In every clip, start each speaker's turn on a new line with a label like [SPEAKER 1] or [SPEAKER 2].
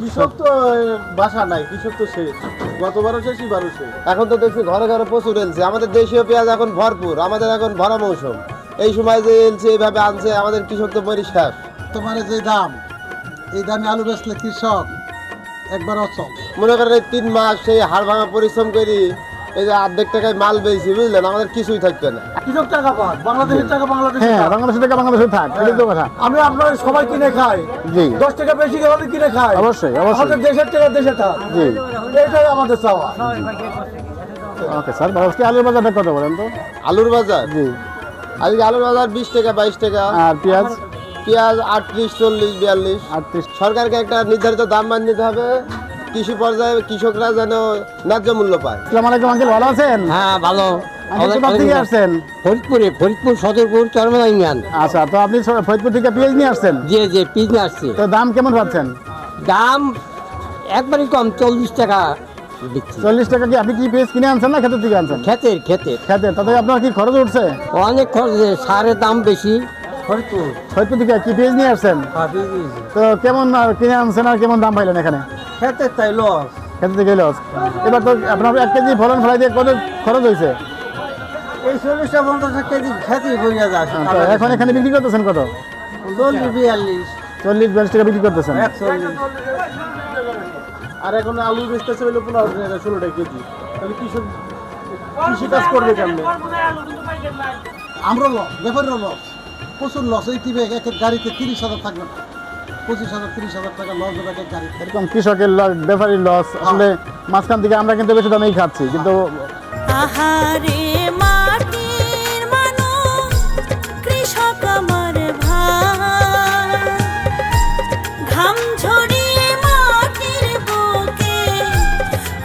[SPEAKER 1] কৃষক তো বাসা নাই কৃষক তো শেষ। গতবারও শেষ এবারও শেষ।
[SPEAKER 2] এখন তো দেখছি ঘরে ঘরে প্রচুর এলছে আমাদের দেশীয় পেঁয়াজ এখন ভরপুর আমাদের এখন ভরা মৌসুম। এই সময় যে এলছে এইভাবে আনছে আমাদের কৃষক তো মরি শেষ
[SPEAKER 3] তোমার যে দাম এই দামে আলু বেচলে কৃষক একবার অচল
[SPEAKER 2] মনে করেন এই তিন মাস সেই হাড় ভাঙা পরিশ্রম করি এই যে অর্ধেক টাকায় মাল পেয়েছি বুঝলেন? আমাদের কিছুই থাকবে না।
[SPEAKER 1] কৃষক টাকা পান বাংলাদেশের টাকা বাংলাদেশে
[SPEAKER 4] হ্যাঁ বাংলাদেশে থেকে বাংলাদেশে থাক এটাই তো কথা।
[SPEAKER 1] আমি আপনার সবাই কিনে খাই।
[SPEAKER 4] জি।
[SPEAKER 1] দশ টাকা বেশি গেলে কিনে খাই।
[SPEAKER 4] অবশ্যই, অবশ্যই।
[SPEAKER 1] আমাদের দেশের টাকা দেশে থাক।
[SPEAKER 4] জি।
[SPEAKER 1] এটাই আমাদের চাওয়া।
[SPEAKER 4] ওকে স্যার আজকে আলুর বাজারটা কত বলেন তো?
[SPEAKER 2] আলুর বাজার?
[SPEAKER 4] জি।
[SPEAKER 2] আজকে আলুর বাজার বিশ টাকা বাইশ টাকা।
[SPEAKER 4] আর পেঁয়াজ?
[SPEAKER 2] পেঁয়াজ আটত্রিশ চল্লিশ বিয়াল্লিশ।
[SPEAKER 4] আটত্রিশ।
[SPEAKER 2] সরকারকে একটা নির্ধারিত দাম মান নিতে হবে। কৃষি পর্যায়ে কৃষকরা যেন ন্যায্য মূল্য পায়।
[SPEAKER 4] আসসালামু আলাইকুম আঙ্কেল ভালো আছেন?
[SPEAKER 5] হ্যাঁ ভালো।
[SPEAKER 4] আঙ্কেল কোথা থেকে আসছেন?
[SPEAKER 5] ফরিদপুরে ফরিদপুর সদরপুর চরমলা ইউনিয়ন।
[SPEAKER 4] আচ্ছা তো আপনি ফরিদপুর থেকে পেঁয়াজ নিয়ে আসছেন?
[SPEAKER 5] যে যে পিস আসছে।
[SPEAKER 4] তো দাম কেমন পাচ্ছেন
[SPEAKER 5] দাম একবারই কম চল্লিশ টাকা
[SPEAKER 4] চল্লিশ টাকা কি আপনি কি পেঁয়াজ কিনে আনছেন না খেতের থেকে আনছেন?
[SPEAKER 5] খেতের খেতের
[SPEAKER 4] খেতে তাতে আপনার কি খরচ উঠছে?
[SPEAKER 5] অনেক খরচ সারের দাম বেশি। ফরিদপুর।
[SPEAKER 4] ফরিদপুর থেকে কি পেঁয়াজ নিয়ে আসছেন? তো কেমন কিনে আনছেন আর কেমন দাম পাইলেন এখানে?
[SPEAKER 5] খেতের তাই লস।
[SPEAKER 4] খেতে থেকে লস। এবার তো আপনার এক কেজি ফলন ফলাই দিয়ে কত খরচ হয়েছে?
[SPEAKER 5] এই চল্লিশটা পঞ্চাশ কেজি খেতেই হয়ে যাচ্ছে
[SPEAKER 4] এখন এখানে বিক্রি করতেছেন কত?
[SPEAKER 5] চল্লিশ বিয়াল্লিশ।
[SPEAKER 4] চল্লিশ বিয়াল্লিশ টাকা বিক্রি করতেছেন।
[SPEAKER 1] আর এখন আলু বেচতেছে হলো পনেরো টাকা ষোলো টাকা কেজি। তাহলে কৃষক কৃষি কাজ করবে কেমনে?
[SPEAKER 3] আমরা লস ব্যাপারের লস। প্রচুর লস এই টিভি এক এক গাড়িতে তিরিশ হাজার থাকবে না। পঁচিশ হাজার তিরিশ হাজার টাকা লস হবে এক এক
[SPEAKER 4] এরকম কৃষকের লস ব্যাপারীর লস আসলে মাঝখান থেকে আমরা কিন্তু বেশি দামেই খাচ্ছি কিন্তু
[SPEAKER 6] আহারে মাটির মানুষ কৃষক আমার ভাই। ঘাম ঝরিয়ে মাটির বুকে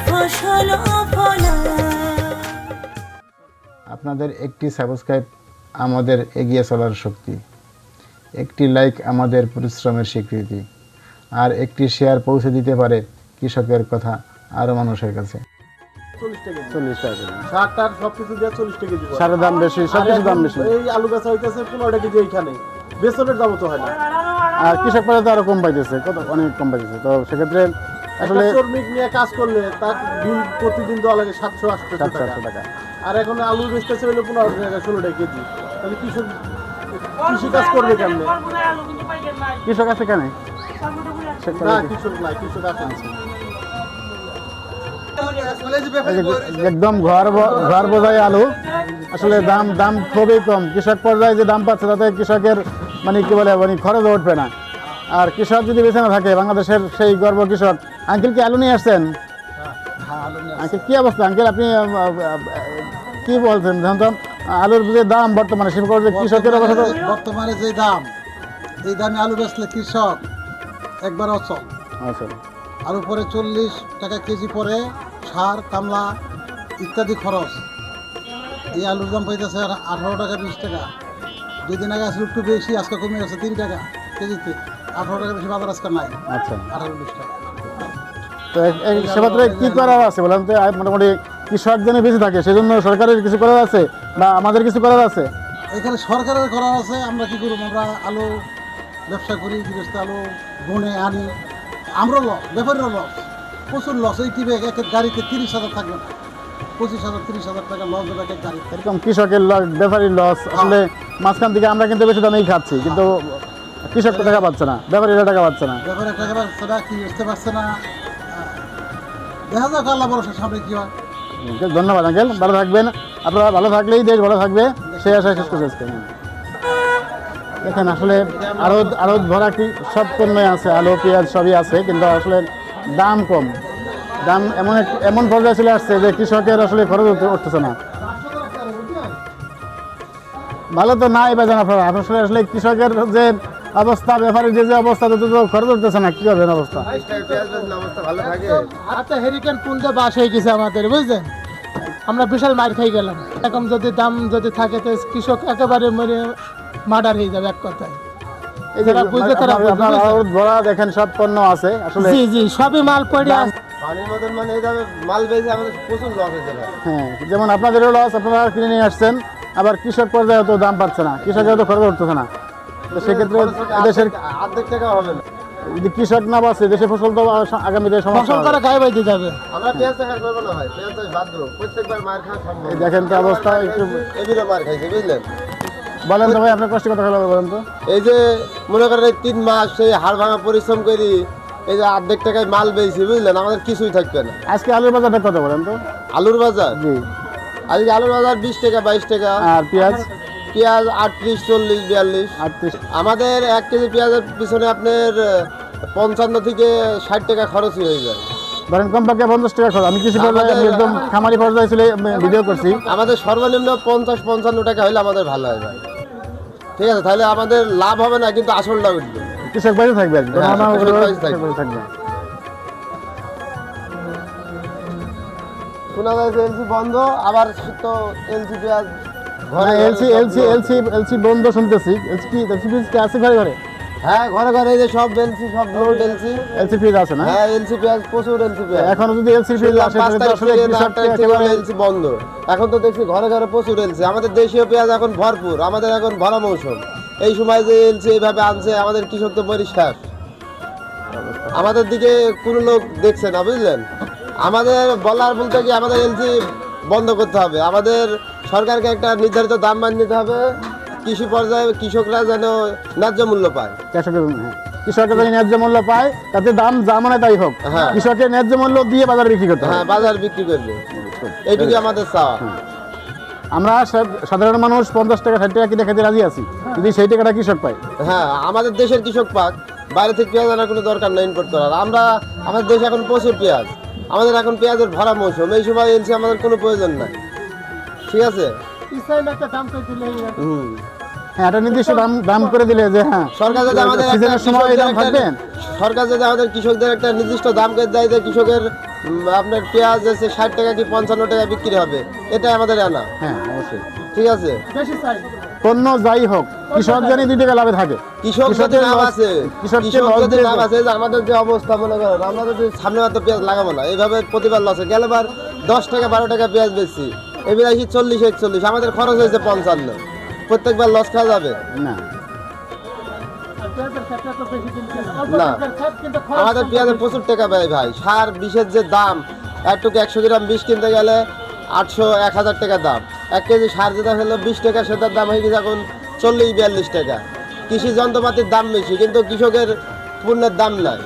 [SPEAKER 6] ফসল
[SPEAKER 4] আপনাদের একটি সাবস্ক্রাইব আমাদের এগিয়ে চলার শক্তি। একটি লাইক আমাদের পরিশ্রমের স্বীকৃতি আর একটি শেয়ার পৌঁছে দিতে পারে কৃষকের কথা আরও মানুষের কাছে।
[SPEAKER 1] চল্লিশ টাকা কেজি।
[SPEAKER 4] চল্লিশ টাকা কেজি
[SPEAKER 1] সার টার সব কিছু দিয়ে চল্লিশ টাকা কেজি
[SPEAKER 4] সারের দাম বেশি সব
[SPEAKER 1] আর
[SPEAKER 4] কিছু দাম
[SPEAKER 1] এখন
[SPEAKER 4] বেশি।
[SPEAKER 1] এই আলু বেচা হইতেছে পনেরো কেজি এইখানে। বেসনের দামও তো হয় না।
[SPEAKER 4] আর কৃষক পাড়া তো আরও কম পাইতেছে কত অনেক কম পাইতেছে। তো সেক্ষেত্রে আসলে
[SPEAKER 1] শ্রমিক নিয়ে কাজ করলে তার বিল প্রতিদিন দেওয়া লাগে সাতশো আটশো
[SPEAKER 4] সাতশো
[SPEAKER 1] টাকা। আর এখন আলু বেচতেছে হলো পনেরো টাকা ষোলো টাকা কেজি। তাহলে কৃষক কৃষি কাজ করবে কেমনে?
[SPEAKER 4] কৃষক আছে কেন একদম ঘর ঘর বোঝাই আলু আসলে দাম দাম খুবই কম। কৃষক পর্যায়ে যে দাম পাচ্ছে তাতে কৃষকের মানে কি বলে মানে খরচ উঠবে না। আর কৃষক যদি বেঁচে না থাকে বাংলাদেশের সেই গর্ব কৃষক আঙ্কেল কি আলু নিয়ে আসছেন? আঙ্কেল কি অবস্থা? আঙ্কেল আপনি কি বলছেন? ধরুন তো আলুর যে দাম বর্তমানে যে কৃষকের অবস্থা
[SPEAKER 3] বর্তমানে- যে দাম এই দামে আলু বেচলে কৃষক একবার অচল।
[SPEAKER 4] আচ্ছা।
[SPEAKER 3] আলু পরে চল্লিশ টাকা কেজি পরে সার কামলা ইত্যাদি খরচ। এই আলুর দাম পাইতেছে আঠারো টাকা বিশ টাকা। দুই দিন আগে আসলে একটু বেশি আজকে কমে গেছে তিন টাকা কেজিতে। আঠারো টাকা বেশি বাজার আজকে নাই।
[SPEAKER 4] আচ্ছা।
[SPEAKER 3] আঠারো বিশ টাকা।
[SPEAKER 4] তো সেক্ষেত্রে কি করার আছে বলেন তো? মোটামুটি কৃষক যেন বেশি থাকে? সেজন্য সরকারের কিছু করার আছে বা আমাদের কিছু করার আছে?
[SPEAKER 3] এখানে সরকারের করার আছে আমরা কি করব আমরা আলু ব্যবসা করি গৃহস্থ আলু বনে আনি। আমরা লস ব্যাপারের লস। প্রচুর লস এই টিভি এক এক গাড়িতে তিরিশ হাজার থাকবে না। পঁচিশ হাজার তিরিশ হাজার টাকা লস হবে এক এক গাড়িতে।
[SPEAKER 4] এরকম কৃষকের লস ব্যাপারীর লস আসলে মাঝখান থেকে আমরা কিন্তু বেশি দামেই খাচ্ছি কিন্তু কৃষক টাকা পাচ্ছে না ব্যাপারীরা টাকা পাচ্ছে না।
[SPEAKER 3] ব্যাপারে টাকা পাচ্ছে না কি বুঝতে পারছে না। দেখা যাক আল্লাহ ভরসা সামনে কি হয়।
[SPEAKER 4] ধন্যবাদ আঙ্কেল, ভালো থাকবেন। আপনারা ভালো থাকলেই দেশ ভালো থাকবে। সেই আশায় শেষ আজকে। দেখেন, আসলে আরও আরও ভরা কি, সব পণ্যই আছে, আলু, পেঁয়াজ সবই আছে, কিন্তু আসলে দাম কম। দাম এমন এমন পর্যায়ে চলে আসছে যে কৃষকের আসলে খরচ উঠতেছে না। ভালো তো নাই বাজান আপনারা। আসলে আসলে কৃষকের যে অবস্থা, ব্যাপারে যে যে অবস্থা, তাতে তো খরচ উঠতেছে না। কি করবেন অবস্থা?
[SPEAKER 7] হাতে হেরিকেন পুনতে বাস হয়ে গেছে আমাদের, বুঝলেন? আমরা বিশাল মার খাই গেলাম। এরকম যদি দাম যদি থাকে তো কৃষক একেবারে মরে মার্ডার হয়ে যাবে এক কথায়। যারা বুঝবে তারা
[SPEAKER 4] ভরা দেখেন সব পণ্য আছে। আসলে
[SPEAKER 7] জি জি সবই মাল পড়ে আছে।
[SPEAKER 2] মানে মাল বেচে আমাদের প্রচুর লস
[SPEAKER 4] হ্যাঁ যেমন আপনাদেরও লস আপনারা কিনে নিয়ে আসছেন। আবার কৃষক পর্যায়ে তো দাম পাচ্ছে না কৃষকের তো খরচ উঠতেছে না তো সেক্ষেত্রে দেশের
[SPEAKER 2] অর্ধেক টাকা হবে না।
[SPEAKER 4] যদি কৃষক না বাঁচে দেশে ফসল তো আগামী সমস্যা
[SPEAKER 7] ফসল। তারা গায়ে বাইতে যাবে।
[SPEAKER 2] আমরা পেঁয়াজ চাষ করব না ভাই পেঁয়াজ চাষ বাদ দেবো। প্রত্যেকবার মার খাওয়া সম্ভব
[SPEAKER 4] দেখেন তো অবস্থা একটু
[SPEAKER 2] মার খাইছে বুঝলেন?
[SPEAKER 4] বলেন তো ভাই আপনার কষ্ট কথা হলো বলেন তো।
[SPEAKER 2] এই যে মনে করেন এই তিন মাস সেই হাড় ভাঙা পরিশ্রম করি এই যে অর্ধেক টাকায় মাল পেয়েছি বুঝলেন? আমাদের কিছুই থাকবে না।
[SPEAKER 4] আজকে আলুর বাজারটা কত বলেন তো।
[SPEAKER 2] আলুর বাজার?
[SPEAKER 4] জি।
[SPEAKER 2] আজকে আলুর বাজার বিশ টাকা বাইশ টাকা।
[SPEAKER 4] আর পেঁয়াজ?
[SPEAKER 2] পেঁয়াজ আটত্রিশ চল্লিশ বিয়াল্লিশ।
[SPEAKER 4] আটত্রিশ।
[SPEAKER 2] আমাদের এক কেজি পেঁয়াজের পিছনে আপনার পঞ্চান্ন থেকে ষাট টাকা খরচই হয়ে যায়।
[SPEAKER 4] ধরেন কমপক্ষে পঞ্চাশ টাকা খরচ। আমি কৃষি একদম খামারি পর্যায়ে ছিল ভিডিও করছি।
[SPEAKER 2] আমাদের সর্বনিম্ন পঞ্চাশ পঞ্চান্ন টাকা হলে আমাদের ভালো হয় ভাই। ঠিক আছে তাহলে আমাদের লাভ হবে না কিন্তু আসলটা উঠবে।
[SPEAKER 4] কৃষক বাইরে থাকবে।
[SPEAKER 2] হ্যাঁ, থাকবে।
[SPEAKER 4] থাকবে।
[SPEAKER 2] শোনা যাচ্ছে এলসি বন্ধ আবার তো এলসি পেঁয়াজ ঘরে
[SPEAKER 4] এলসি এলসি এলসি এলসি বন্ধ শুনতেছি। এলসি এলসি কি আছে ঘরে ঘরে?
[SPEAKER 2] হ্যাঁ ঘরে ঘরে এই যে সব এলসি সব লোড এলসি
[SPEAKER 4] এলসি ফ্রিজ আছে না?
[SPEAKER 2] হ্যাঁ এলসি পেঁয়াজ প্রচুর এলসি পেঁয়াজ
[SPEAKER 4] এখনও যদি এলসি ফ্রিজ আসে তাহলে আসলে
[SPEAKER 2] থেকে না আট
[SPEAKER 4] কৃষককে
[SPEAKER 2] তারিখ থেকে
[SPEAKER 4] একেবারে
[SPEAKER 2] এলসি বন্ধ। এখন তো দেখছি ঘরে ঘরে প্রচুর এলসি আমাদের দেশীয় পেঁয়াজ এখন ভরপুর আমাদের এখন ভরা মৌসুম। এই সময় যে এলসি এইভাবে আনছে আমাদের কৃষক তো পরিষ্কার। আমাদের দিকে কোনো লোক দেখছে না বুঝলেন? আমাদের বলার বলতে কি আমাদের এলসি বন্ধ করতে হবে। আমাদের সরকারকে একটা নির্ধারিত দাম মান দিতে হবে। কৃষি পর্যায়ে কৃষকরা যেন ন্যায্য মূল্য পায়।
[SPEAKER 4] কৃষকের হ্যাঁ। কৃষকের যদি ন্যায্য মূল্য পায় তাতে দাম যা মানে তাই হোক।
[SPEAKER 2] হ্যাঁ।
[SPEAKER 4] কৃষকের ন্যায্য মূল্য দিয়ে বাজারে বিক্রি করতে
[SPEAKER 2] হ্যাঁ বাজার বিক্রি করবে। এইটুকু আমাদের চাওয়া।
[SPEAKER 4] আমরা সাধারণ মানুষ পঞ্চাশ টাকা ষাট টাকা কিনে খেতে রাজি আছি। যদি সেই টাকাটা কৃষক পায়।
[SPEAKER 2] হ্যাঁ আমাদের দেশের কৃষক পাক বাইরে থেকে পেঁয়াজ আনার কোনো দরকার নেই ইম্পোর্ট করার। আমরা আমাদের দেশে এখন প্রচুর পেঁয়াজ। আমাদের এখন পেঁয়াজের ভরা মৌসুম। এই সময় এলসি আমাদের কোনো প্রয়োজন নাই। ঠিক আছে? হুম।
[SPEAKER 4] হ্যাঁ একটা নির্দিষ্ট দাম দাম করে দিলে যে হ্যাঁ
[SPEAKER 2] সরকার যদি আমাদের
[SPEAKER 4] সিজনের সময় এই দাম থাকবে
[SPEAKER 2] সরকার যদি আমাদের কৃষকদের একটা নির্দিষ্ট দাম করে দেয় যে কৃষকের আপনার পেঁয়াজ আছে ষাট টাকা কি পঞ্চান্ন টাকা বিক্রি হবে এটাই আমাদের আনা।
[SPEAKER 4] হ্যাঁ অবশ্যই।
[SPEAKER 2] ঠিক আছে?
[SPEAKER 4] পণ্য যাই হোক কৃষক জানি দুই টাকা লাভে থাকে।
[SPEAKER 2] কৃষক যদি লাভ আছে
[SPEAKER 4] কৃষককে
[SPEAKER 2] কৃষক যদি লাভ আছে যে আমাদের যে অবস্থা মনে করেন আমরা যদি সামনে তো পেঁয়াজ লাগাবো না এইভাবে প্রতিবার লসে গেলেবার দশ টাকা বারো টাকা পেঁয়াজ বেচছি এবার আসি চল্লিশ একচল্লিশ আমাদের খরচ হয়েছে পঞ্চান্ন। প্রত্যেকবার লস খাওয়া যাবে?
[SPEAKER 4] না।
[SPEAKER 2] না। আমাদের
[SPEAKER 7] কম।
[SPEAKER 2] পেঁয়াজের প্রচুর টাকা ব্যয় ভাই। সার বিষের যে দাম একটুকু একশো গ্রাম বিষ কিনতে গেলে আটশো এক হাজার টাকা দাম। এক কেজি সার যেটা হলো বিশ টাকা সেটার দাম হয়ে গেছে এখন চল্লিশ বিয়াল্লিশ টাকা। কৃষি যন্ত্রপাতির দাম বেশি কিন্তু কৃষকের পণ্যের দাম নাই।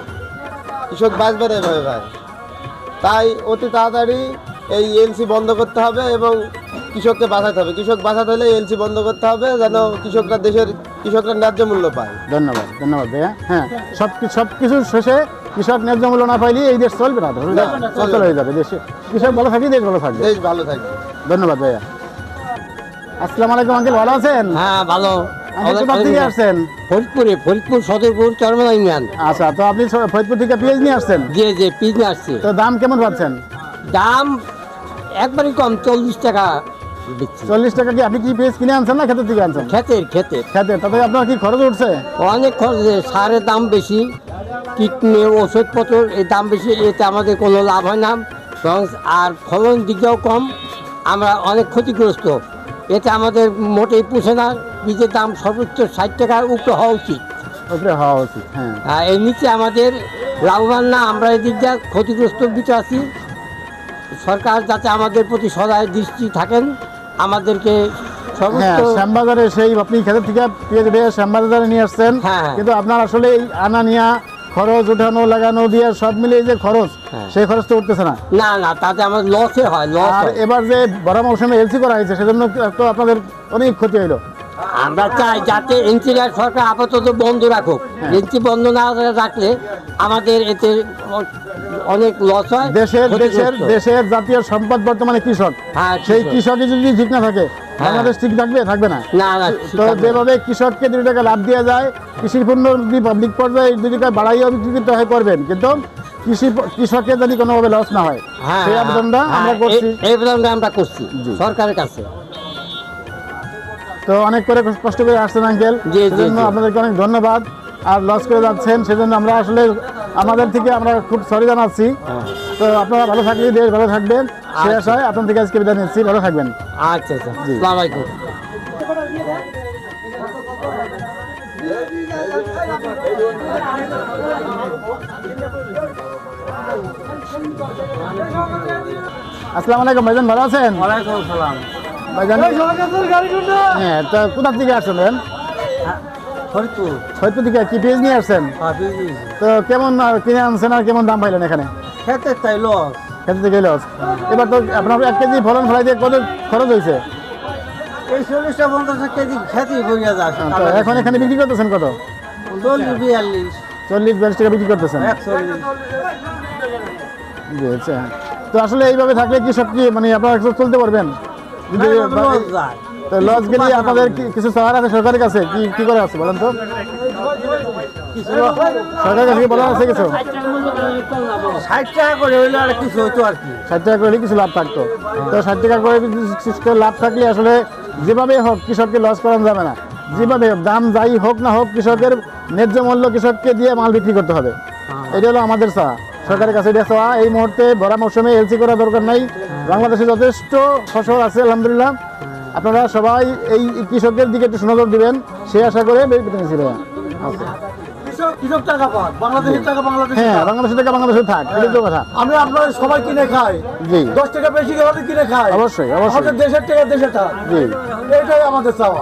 [SPEAKER 2] কৃষক বাঁচবে না এভাবে ভাই। তাই অতি তাড়াতাড়ি এই এলসি বন্ধ করতে হবে এবং কৃষককে বাঁচাতে হবে। কৃষক বাঁচাতে হলে এলসি বন্ধ করতে হবে যেন কৃষকরা দেশের কৃষকরা ন্যায্য মূল্য পায়।
[SPEAKER 4] ধন্যবাদ ধন্যবাদ ভাইয়া। হ্যাঁ সব সব কিছু শেষে কৃষক ন্যায্য মূল্য না পাইলে এই দেশ চলবে না
[SPEAKER 2] না,
[SPEAKER 4] চল হয়ে যাবে দেশে। কৃষক ভালো থাকলে দেশ ভালো থাকবে।
[SPEAKER 2] দেশ ভালো থাকবে।
[SPEAKER 4] ধন্যবাদ ভাইয়া। আসসালামু আলাইকুম আঙ্কেল ভালো আছেন?
[SPEAKER 5] হ্যাঁ ভালো।
[SPEAKER 4] আঙ্কেল কোথা থেকে আসছেন?
[SPEAKER 5] ফরিদপুরে ফরিদপুর সদরপুর চরমলা ইউনিয়ন
[SPEAKER 4] আচ্ছা তো আপনি স- ফরিদপুর থেকে পেঁয়াজ নিয়ে আসছেন?
[SPEAKER 5] যে যে পিজনে আসছে।
[SPEAKER 4] তো দাম কেমন পাচ্ছেন?
[SPEAKER 5] দাম একবারই কম চল্লিশ টাকা
[SPEAKER 4] চল্লিশ টাকা কি আপনি কি পেঁয়াজ কিনে আনছেন না খেতে থেকে আনছেন?
[SPEAKER 5] ক্ষেতের ক্ষেতের।
[SPEAKER 4] খেতে তাতে আপনার কি খরচ উঠছে?
[SPEAKER 5] অনেক খরচ সারের দাম বেশি কীটনে ওষুধপত্র এর দাম বেশি এতে আমাদের কোনো লাভ হয় না। আর ফলন দিকটাও কম আমরা অনেক ক্ষতিগ্রস্ত। এতে আমাদের মোটেই পুষে না বীজের দাম সর্বোচ্চ ষাট টাকার উপরে হওয়া উচিত।
[SPEAKER 4] উপরে হওয়া উচিত হ্যাঁ।
[SPEAKER 5] এর নিচে আমাদের লাভবান না আমরা এদিক দিয়ে ক্ষতিগ্রস্ত ভিতরে আছি। সরকার যাতে আমাদের প্রতি সদায় দৃষ্টি থাকেন। আমাদেরকে
[SPEAKER 4] হ্যাঁ শ্যামবাজারে সেই আপনি খেতে থেকে পেঁয়াজ দিয়ে শ্যামবাজারে নিয়ে আসছেন
[SPEAKER 5] হ্যাঁ, হ্যাঁ।
[SPEAKER 4] কিন্তু আপনার আসলে এই আনা নিয়া খরচ উঠানো লাগানো দিয়ে সব মিলিয়ে যে খরচ। সেই খরচ তো উঠতেছে না
[SPEAKER 5] না না তাতে আমার লসে হয় লস
[SPEAKER 4] আর এবার যে বড় মৌসুমে এলসি করা হয়েছে সেজন্য তো আপনাদের অনেক ক্ষতি হইল
[SPEAKER 5] আমরা চাই যাতে এনসিআর সরকার আপাতত বন্ধ রাখুক।
[SPEAKER 4] হ্যাঁ।
[SPEAKER 5] এনসি বন্ধ না রাখলে আমাদের এতে অনেক লস হয়
[SPEAKER 4] দেশের দেশের দেশের জাতীয় সম্পদ বর্তমানে কৃষক।
[SPEAKER 5] হ্যাঁ
[SPEAKER 4] সেই কৃষকই যদি ঠিক না থাকে বাংলাদেশ ঠিক থাকবে? থাকবে না। তো যেভাবে কৃষককে দুই টাকা লাভ দেওয়া যায় কৃষি পণ্য যদি পাবলিক পর্যায়ে দুই টাকা বাড়াইও বিক্রি করতে হয় করবেন কিন্তু কৃষি কৃষকের যদি কোনোভাবে লস না হয়
[SPEAKER 5] হ্যাঁ
[SPEAKER 4] সেই আবেদনটা
[SPEAKER 5] হ্যাঁ,
[SPEAKER 4] আমরা করছি।
[SPEAKER 5] এই আবেদনটা আমরা করছি সরকারের কাছে।
[SPEAKER 4] তো অনেক করে কষ্ট করে আসছেন আঙ্কেল।
[SPEAKER 5] জি, জি,
[SPEAKER 4] সেজন্য আপনাদেরকে অনেক ধন্যবাদ। আর লস করে যাচ্ছেন সেজন্য আমরা আসলে আমাদের থেকে আমরা খুব সরি জানাচ্ছি। তো আপনারা ভালো থাকলে দেশ ভালো থাকবেন। সে
[SPEAKER 5] আচ্ছা।
[SPEAKER 4] আশায় আপনার থেকে আজকে বিদায় নিচ্ছি। ভালো থাকবেন।
[SPEAKER 5] আচ্ছা আচ্ছা। আসসালামু আলাইকুম।
[SPEAKER 4] আসসালামু আলাইকুম ভাইজান ভালো আছেন?
[SPEAKER 5] ওয়ালাইকুম সালাম
[SPEAKER 4] ভাইজান হ্যাঁ তা কোথা থেকে আসছেন ভাইজান?
[SPEAKER 5] ফরিদপুর।
[SPEAKER 4] দিকে কি পেজ নিয়ে আসছেন? তো কেমন আর কিনে আনছেন আর কেমন দাম পাইলেন এখানে?
[SPEAKER 5] খেতে তাই লস।
[SPEAKER 4] খেতে থেকে লস। এবার তো আপনার এক কেজি ফলন ফলাই দিয়ে কত খরচ হয়েছে
[SPEAKER 5] এই চল্লিশটা পঞ্চাশ কেজি খেতে করিয়া যাচ্ছে
[SPEAKER 4] এখন এখানে বিক্রি করতেছেন কত?
[SPEAKER 5] চল্লিশ বিয়াল্লিশ।
[SPEAKER 4] চল্লিশ বিয়াল্লিশ টাকা বিক্রি করতেছেন? আচ্ছা তো আসলে এইভাবে থাকলে কি সব কি মানে আপনারা চলতে পারবেন?
[SPEAKER 5] লস
[SPEAKER 4] গেলে আপনাদের কিছু সহায় আছে সরকারের কাছে? কি কি করে আছে বলেন তো? সরকারের কাছে বলা আছে কিছু?
[SPEAKER 5] ষাট টাকা করে হইলে আর কিছু হইতো আর কি।
[SPEAKER 4] ষাট টাকা করে কিছু লাভ থাকতো। তো ষাট টাকা করে বিশেষ লাভ থাকলে আসলে যেভাবে হোক কৃষককে লস করানো যাবে না। যেভাবে দাম যাই হোক না হোক কৃষকের ন্যায্য মূল্য কৃষককে দিয়ে মাল বিক্রি করতে হবে। এটা হলো আমাদের চাওয়া সরকারের কাছে এটা চাওয়া। এই মুহূর্তে ভরা মৌসুমে এলসি করা দরকার নাই। বাংলাদেশে যথেষ্ট ফসল আছে আলহামদুলিল্লাহ। আপনারা সবাই এই কৃষকের দিকে একটু সুনজর দিবেন। সে আশা করে
[SPEAKER 1] বাংলাদেশে
[SPEAKER 4] হ্যাঁ বাংলাদেশের টাকা বাংলাদেশে থাক এটাই তো কথা।
[SPEAKER 1] আমি আপনার সবাই কিনে খাই।
[SPEAKER 4] জি।
[SPEAKER 1] দশ টাকা বেশি কিনে খাই।
[SPEAKER 4] অবশ্যই অবশ্যই।
[SPEAKER 1] দেশের টাকা দেশে থাক
[SPEAKER 4] জি।
[SPEAKER 1] এটাই আমাদের চাওয়া।